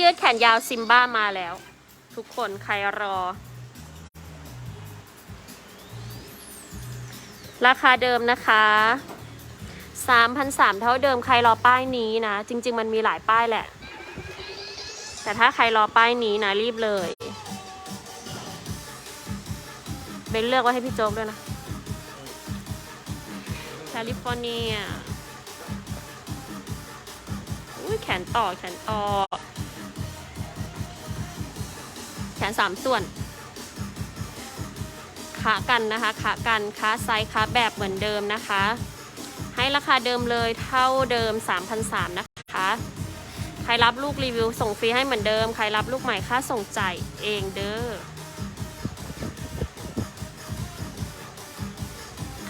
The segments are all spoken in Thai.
ยืดแขนยาวซิมบ้ามาแล้ว ทุกคนใครรอ ราคาเดิมนะคะ3,300เท่าเดิมใครรอป้ายนี้นะ จริง ๆ มันมีหลายป้ายแหละ แต่ถ้าใครรอป้ายนี้นะ รีบเลยเบนเลือกไว้ให้พี่โจ๊กด้วยนะแคลิฟอร์เนียอุ้ยแขนต่อแขนต่อ แขนสามส่วนขากันนะคะขากันขาไซส์ขาแบบเหมือนเดิมนะคะ ให้ราคาเดิมเลยเท่าเดิม 3,300นะคะใครรับลูกรีวิวส่งฟรีให้เหมือนเดิม ใครรับลูกใหม่ค่าส่งจ่ายเองเด้อ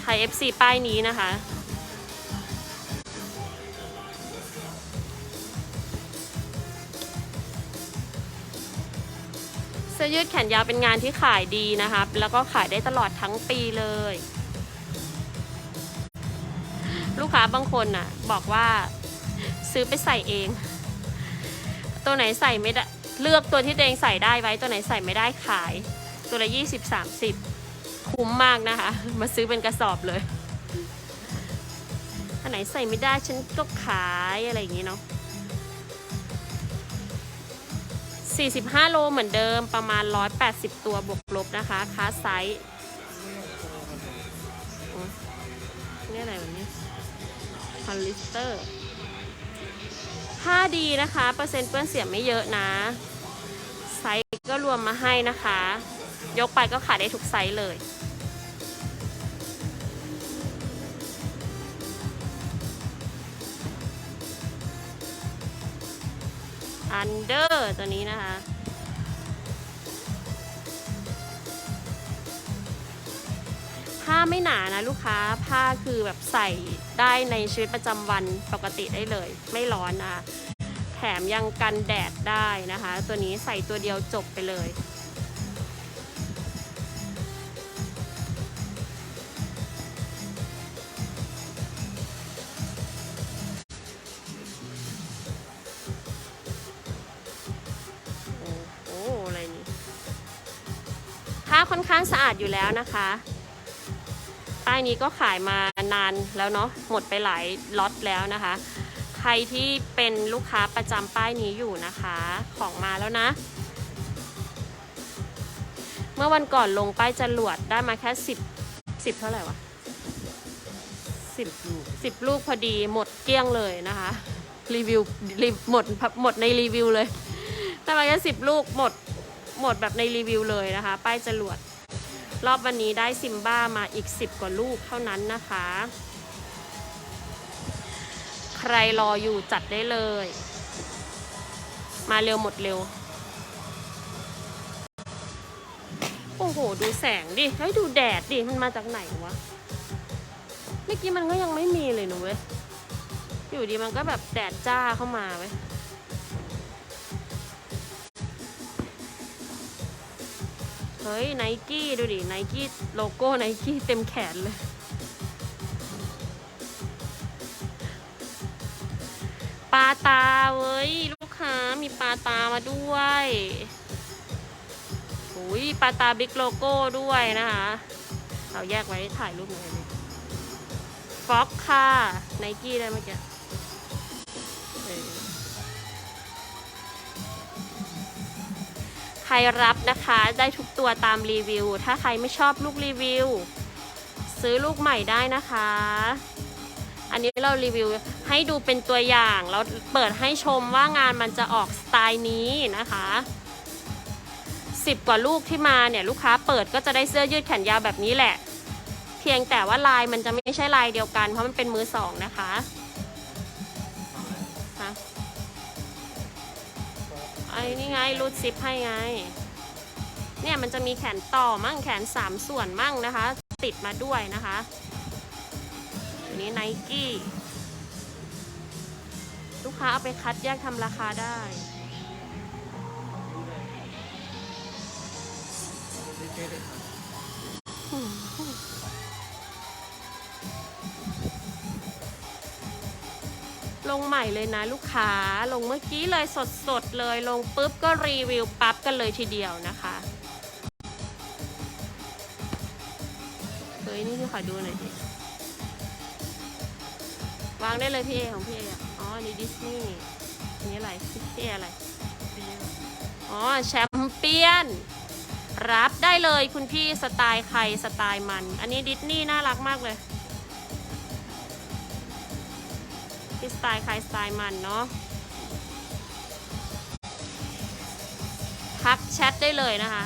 ใคร FC ป้ายนี้นะคะ สื้อยืดแขนยาวเป็นงานที่ขายดีนะคะ แล้วก็ขายได้ตลอดทั้งปีเลย ลูกค้าบางคนน่ะ บอกว่าซื้อไปใส่เอง ตัวไหนใส่ไม่ได้ เลือกตัวที่ตัวเองใส่ได้ไว้ตัวไหนใส่ไม่ได้ขาย ตัวละยี่สิบสามสิบคุ้มมากนะคะ มาซื้อเป็นกระสอบเลยอันไหนใส่ไม่ได้ฉันก็ขายอะไรอย่างนี้เนาะ 45 โลเหมือนเดิมประมาณ 180 ตัวบวกลบนะคะค้าไซส์นี่อะไรแบบนี้พอลิสเตอร์ผ้าดีนะคะ เปอร์เซ็นต์เปื้อนเสียไม่เยอะนะ ไซส์ก็รวมมาให้นะคะ ยกไปก็ขายได้ทุกไซส์เลย อันเดอร์ตัวนี้นะคะ ผ้าไม่หนานะลูกค้าผ้าคือแบบใส่ได้ในชีวิตประจำวันปกติได้เลย ไม่ร้อนนะคะแถมยังกันแดดได้นะคะ ตัวนี้ใส่ตัวเดียวจบไปเลยาค่อนข้างสะอาดอยู่แล้วนะคะป้ายนี้ก็ขายมานานแล้วเนาะหมดไปหลายล็อตแล้วนะคะ ใครที่เป็นลูกค้าประจำป้ายนี้อยู่นะคะ ของมาแล้วนะ เมื่อวันก่อนลงป้ายจรวดได้มาแค่สิบสิบเท่าไหร่วะสิบสิบลูกพอดีหมดเกลี้ยงเลยนะคะ รีวิวรีหมดหมดในรีวิวเลยแต่มาแค่สิบลูกหมดหมดแบบในรีวิวเลยนะคะ ป้ายจรวด รอบวันนี้ได้ซิมบ้ามาอีก 10 กว่าลูกเท่านั้นนะคะ ใครรออยู่จัดได้เลย มาเร็วหมดเร็ว โอ้โห ดูแสงดิเฮ้ยดูแดดดิ มันมาจากไหนวะ เมื่อกี้มันก็ยังไม่มีเลยหนูเว้ย อยู่ดีมันก็แบบแดดจ้าเข้ามาเว้ย ฮ้ยไนกี้ดูดิไนกี้โลโก้ไนกี้เต็มแขนเลย ปลาตาเว้ย ลูกค้ามีปลาตามาด้วยอุ้ยปลาตาบิ๊กโลโก้ด้วยนะคะ เราแยกไว้ถ่ายรูปหน่อยเลยฟ็อกค่ะไนกี้ได้เมื่อกี้ ใครรับนะคะได้ทุกตัวตามรีวิว ถ้าใครไม่ชอบลูกรีวิว ซื้อลูกใหม่ได้นะคะ อันนี้เรารีวิวให้ดูเป็นตัวอย่างแล้วเปิดให้ชมว่างานมันจะออกสไตล์นี้นะคะสิบกว่าลูกที่มาเนี่ยลูกค้าเปิดก็จะได้เสื้อยืดแขนยาวแบบนี้แหละ เพียงแต่ว่าลายมันจะไม่ใช่ลายเดียวกันเพราะมันเป็นมือสองนะคะ ไอ้นี่ไงรูดซิปให้ไง เนี่ยมันจะมีแขนต่อมั่งแขนสามส่วนมั่งนะคะ ติดมาด้วยนะคะอันนี้ไนกี้ลูกค้าเอาไปคัดแยกทำราคาได้ ลงใหม่เลยนะลูกค้าลงเมื่อกี้เลยสดๆเลยลงปุ๊บก็รีวิวปั๊บกันเลยทีเดียวนะคะเฮ้ยนี่พี่ขอดูหน่อยดิวางได้เลยพี่เอของพี่เออ๋อนนี้ดิสนีย์อันนี้อะไรพี่เออะไรอ๋อแชมเปี้ยน รับได้เลยคุณพี่สไตล์ใครสไตล์มัน อันนี้ดิสนีย์น่ารักมากเลย ที่สไตล์ใครสไตล์มันเนาะทักแชทได้เลยนะคะ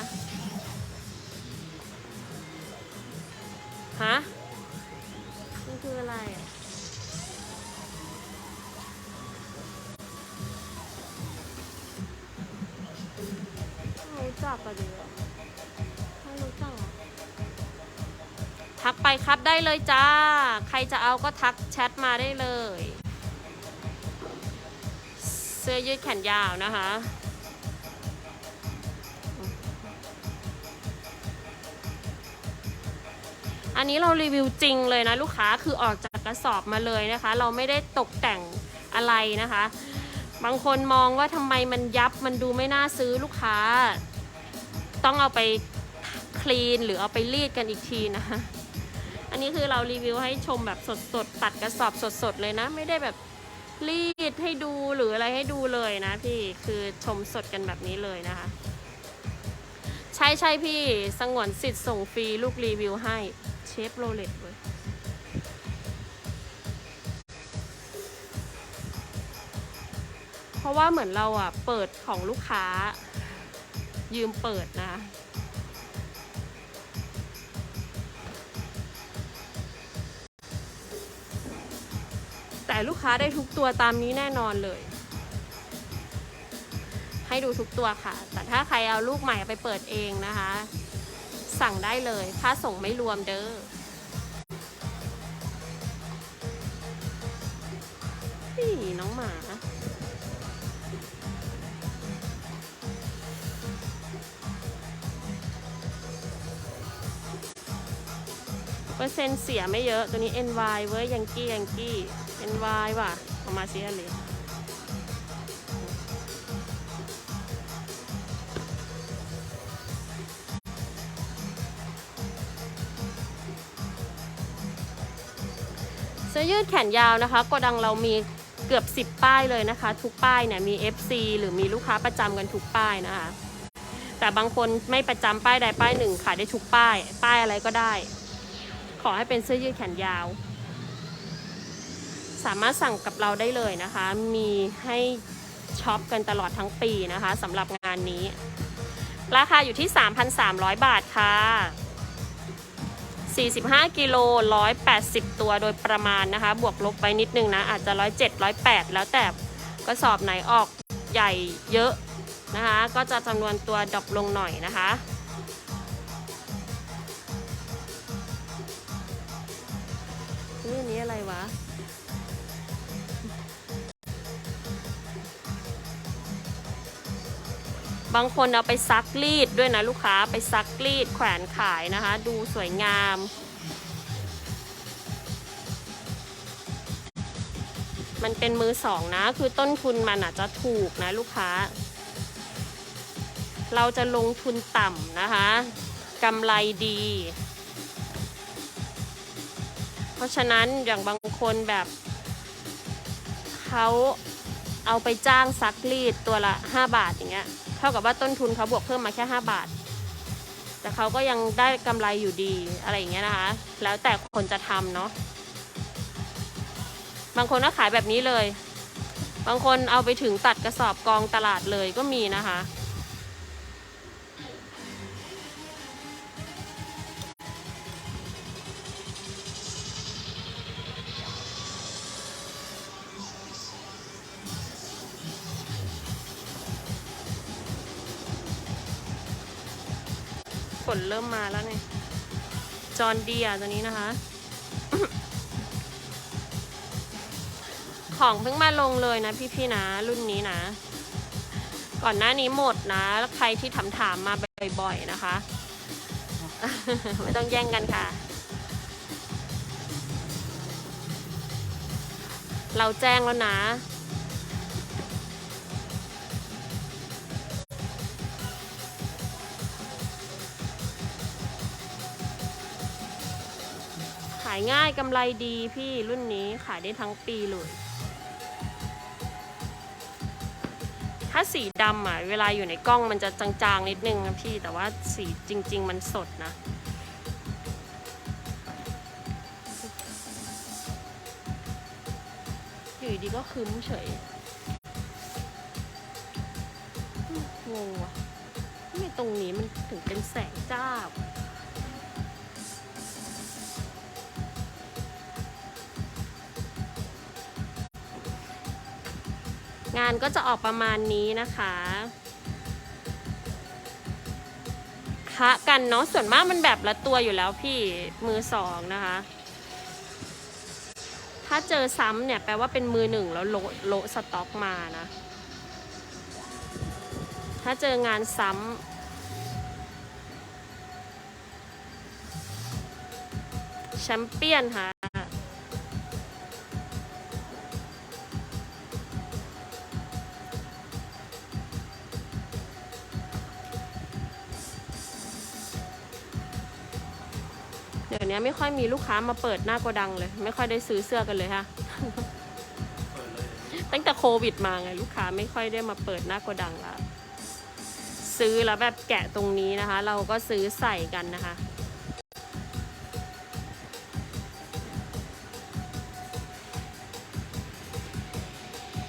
ฮะนี่คืออะไรอะไม่รู้จักกันดีอะไม่รู้จักทักไปครับได้เลยจ้า ใครจะเอาก็ทักแชทมาได้เลย เสื้อยืดแขนยาวนะคะ อันนี้เรารีวิวจริงเลยนะลูกค้าคือออกจากกระสอบมาเลยนะคะ เราไม่ได้ตกแต่งอะไรนะคะ บางคนมองว่าทำไมมันยับมันดูไม่น่าซื้อลูกค้า ต้องเอาไปคลีนหรือเอาไปรีดกันอีกทีนะคะอันนี้คือเรารีวิวให้ชมแบบสดๆ ตัดกระสอบสดๆ เลยนะ ไม่ได้แบบ รีดให้ดูหรืออะไรให้ดูเลยนะพี่คือชมสดกันแบบนี้เลยนะคะ ใช่ใช่พี่สงวนสิทธิ์ส่งฟรีลูกรีวิวให้เชฟโรเลตเว้ยเพราะว่าเหมือนเราอะเปิดของลูกค้ายืมเปิดนะ แต่ลูกค้าได้ทุกตัวตามนี้แน่นอนเลย ให้ดูทุกตัวค่ะ แต่ถ้าใครเอาลูกใหม่ไปเปิดเองนะคะ สั่งได้เลยค่าส่งไม่รวมเด้อนี่น้องหมาเปอร์เซ็นต์เสียไม่เยอะตัวนี้ NY เว้ยยังกี้ยังกี้ NY ว่ะเอามาเสียเลยเสื้อยืดแขนยาวนะคะกดังเรามีเกือบ 10 ป้ายเลยนะคะ ทุกป้ายเนี่ยมี FC หรือมีลูกค้าประจำกันทุกป้ายนะคะ แต่บางคนไม่ประจำป้ายใดป้ายหนึ่งขายได้ทุกป้าย ป้ายอะไรก็ได้ ขอให้เป็นเสื้อยืดแขนยาว สามารถสั่งกับเราได้เลยนะคะ มีให้ช็อปกันตลอดทั้งปีนะคะสำหรับงานนี้ ราคาอยู่ที่ 3,300 บาทค่ะ 45 กิโล 180 ตัวโดยประมาณนะคะ บวกลบไปนิดนึงนะ อาจจะ 107 108 แล้วแต่กระสอบไหนออกใหญ่เยอะนะคะ ก็จะจำนวนตัวดรอปลงหน่อยนะคะนี่นี้อะไรวะ บางคนเอาไปซักรีดด้วยนะลูกค้าไปซักรีดแขวนขายนะคะ ดูสวยงาม มันเป็นมือสองนะ คือต้นทุนมันอาจจะถูกนะลูกค้า เราจะลงทุนต่ำนะคะกำไรดี เพราะฉะนั้นอย่างบางคนแบบเขา เอาไปจ้างซักรีดตัวละ 5 บาทอย่างเงี้ยเท่ากับว่าต้นทุนเขาบวกเพิ่มมาแค่ 5 บาท แต่เขาก็ยังได้กำไรอยู่ดีอะไรอย่างเงี้ยนะคะ แล้วแต่คนจะทำเนาะบางคนก็ขายแบบนี้เลย บางคนเอาไปถึงตัดกระสอบกองตลาดเลยก็มีนะคะ ฝนเริ่มมาแล้วเนี่ย จอนเดียตัวนี้นะคะ ของเพิ่งมาลงเลยนะพี่ๆนะ รุ่นนี้นะ ก่อนหน้านี้หมดนะแล้วใครที่ถามถามๆมาบ่อยๆนะคะ ไม่ต้องแย่งกันค่ะ เราแจ้งแล้วนะายง่ายกำไรดีพี่รุ่นนี้ขายได้ทั้งปีเลย ถ้าสีดำอะเวลาอยู่ในกล้องมันจะจางๆนิดนึงนะพี่แต่ว่าสีจริง ๆ มันสดนะอยู่ดีก็คืมเฉยงงว่ะทำไมตรงนี้มันถึงเป็นแสงจ้า งานก็จะออกประมาณนี้นะคะคะกันเนาะส่วนมากมันแบบละตัวอยู่แล้วพี่มือสองนะคะ ถ้าเจอซ้ำเนี่ยแปลว่าเป็นมือหนึ่งแล้วโลโลสต็อกมานะ ถ้าเจองานซ้ำแชมเปี้ยนค่ะ ไม่ค่อยมีลูกค้ามาเปิดหน้าโกดังเลย ไม่ค่อยได้ซื้อเสื้อกันเลยค่ะตั้งแต่โควิดมาไงลูกค้าไม่ค่อยได้มาเปิดหน้าโกดังละซื้อแล้วแบบแกะตรงนี้นะคะ เราก็ซื้อใส่กันนะคะ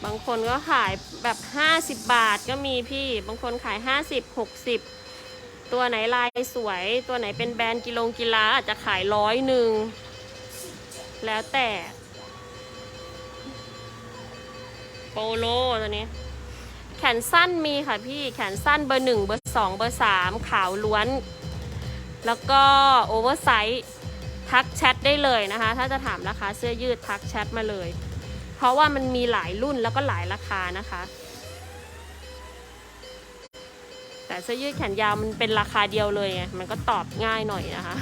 บางคนก็ขายแบบ 50 บาทก็มีพี่ บางคนขาย 50 60 ตัวไหนลายสวย ตัวไหนเป็นแบรนด์กิโลงกีฬาอาจจะขายร้อยหนึ่ง แล้วแต่โปโลตัวนี้ แขนสั้นมีค่ะพี่แขนสั้นเบอร์หนึ่งเบอร์สองเบอร์สามขาวล้วน แล้วก็โอเวอร์ไซส์ทักแชทได้เลยนะคะ ถ้าจะถามราคาเสื้อยืดทักแชทมาเลย เพราะว่ามันมีหลายรุ่นแล้วก็หลายราคานะคะ แต่เสื้อยืดแขนยาวมันเป็นราคาเดียวเลยไงมันก็ตอบง่ายหน่อยนะคะ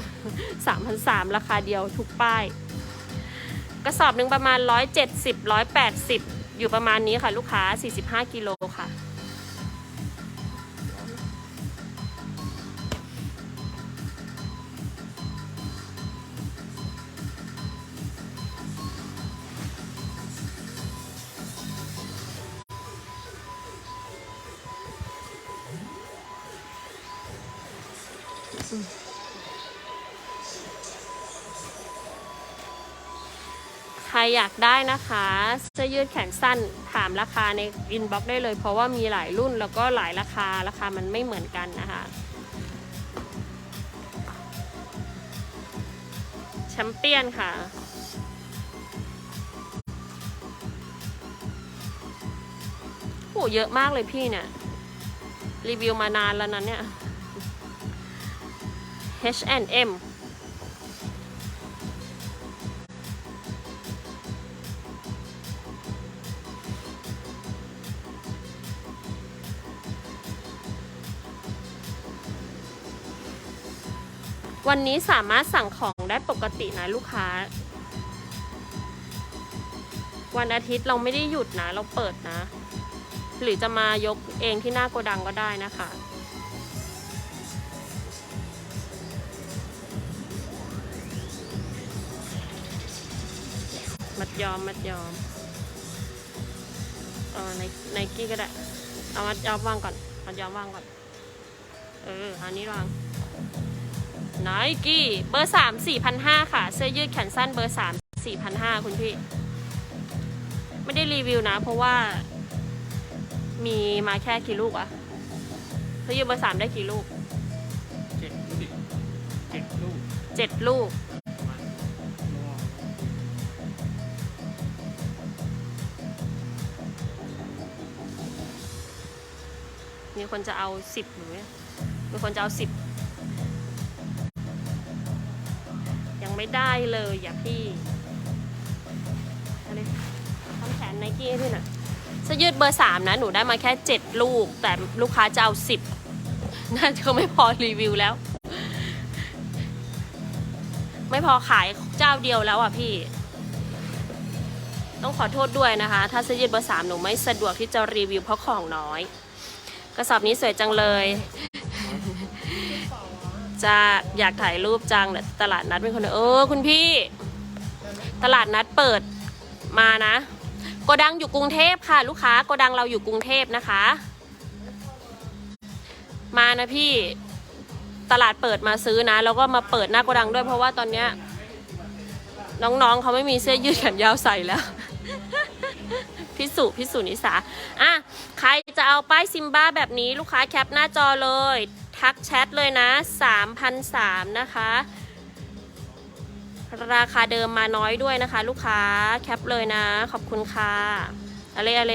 3,300ราคาเดียวทุกป้าย กระสอบหนึ่งประมาณ 170 180 อยู่ประมาณนี้ค่ะลูกค้า 45 กิโลค่ะ ใครอยากได้นะคะเสื้อยืดแขนสั้นถามราคาในอินบ็อกซ์ได้เลย เพราะว่ามีหลายรุ่นแล้วก็หลายราคาราคามันไม่เหมือนกันนะคะแชมเปี้ยนค่ะโหเยอะมากเลยพี่เนี่ย รีวิวมานานแล้วนั้นเนี่ย H&M วันนี้สามารถสั่งของได้ปกตินะลูกค้า วันอาทิตย์เราไม่ได้หยุดนะ เราเปิดนะ หรือจะมายกเองที่หน้าโกดังก็ได้นะคะ ยอมมัดยอมเออไนไนกี้ก็ได้ เอามัดยอมวางก่อนมัดยอมวางก่อน เอออันนี้วางไนกี้เบอร์สามสี่พันห้าค่ะ เสื้อยืดแขนสั้นเบอร์สามสี่พันห้าคุณพี่ ไม่ได้รีวิวนะ เพราะว่า มีมาแค่กี่ลูกอะเสื้อยืดเบอร์สามได้กี่ลูกเจ็ดสิบเจ็ดลูกเจ็ดลูก มีคนจะเอาสิบหนูเนี่ยมีคนจะเอาสิบยังไม่ได้เลยอย่าพี่อาเลยทำแขนไนกี้ให้พี่หน่อยเสื้อยืดเบอร์สามนะ หนูได้มาแค่เจ็ดลูก แต่ลูกค้าจะเอาสิบน่าจะไม่พอรีวิวแล้ว ไม่พอขายเจ้าเดียวแล้วอะพี่ ต้องขอโทษด้วยนะคะ ถ้าเสื้อยืดเบอร์สามหนูไม่สะดวกที่จะรีวิวเพราะของน้อย กระสอบนี้สวยจังเลย จะอยากถ่ายรูปจังแต่ตลาดนัดเป็นคนเออคุณพี่ ตลาดนัดเปิดมานะโกดังอยู่กรุงเทพค่ะ ลูกค้าโกดังเราอยู่กรุงเทพนะคะ มานะพี่ตลาดเปิดมาซื้อนะ แล้วก็มาเปิดหน้าโกดังด้วยเพราะว่าตอนเนี้ยน้องๆเขาไม่มีเสื้อยืดแขนยาวใส่แล้ว พิสุพิสุนิสาอะใครจะเอาป้ายซิมบ้าแบบนี้ลูกค้าแคปหน้าจอเลย ทักแชทเลยนะ 3,003นะคะ ราคาเดิมมาน้อยด้วยนะคะ ลูกค้าแคปเลยนะ ขอบคุณค่ะอะไรอะไร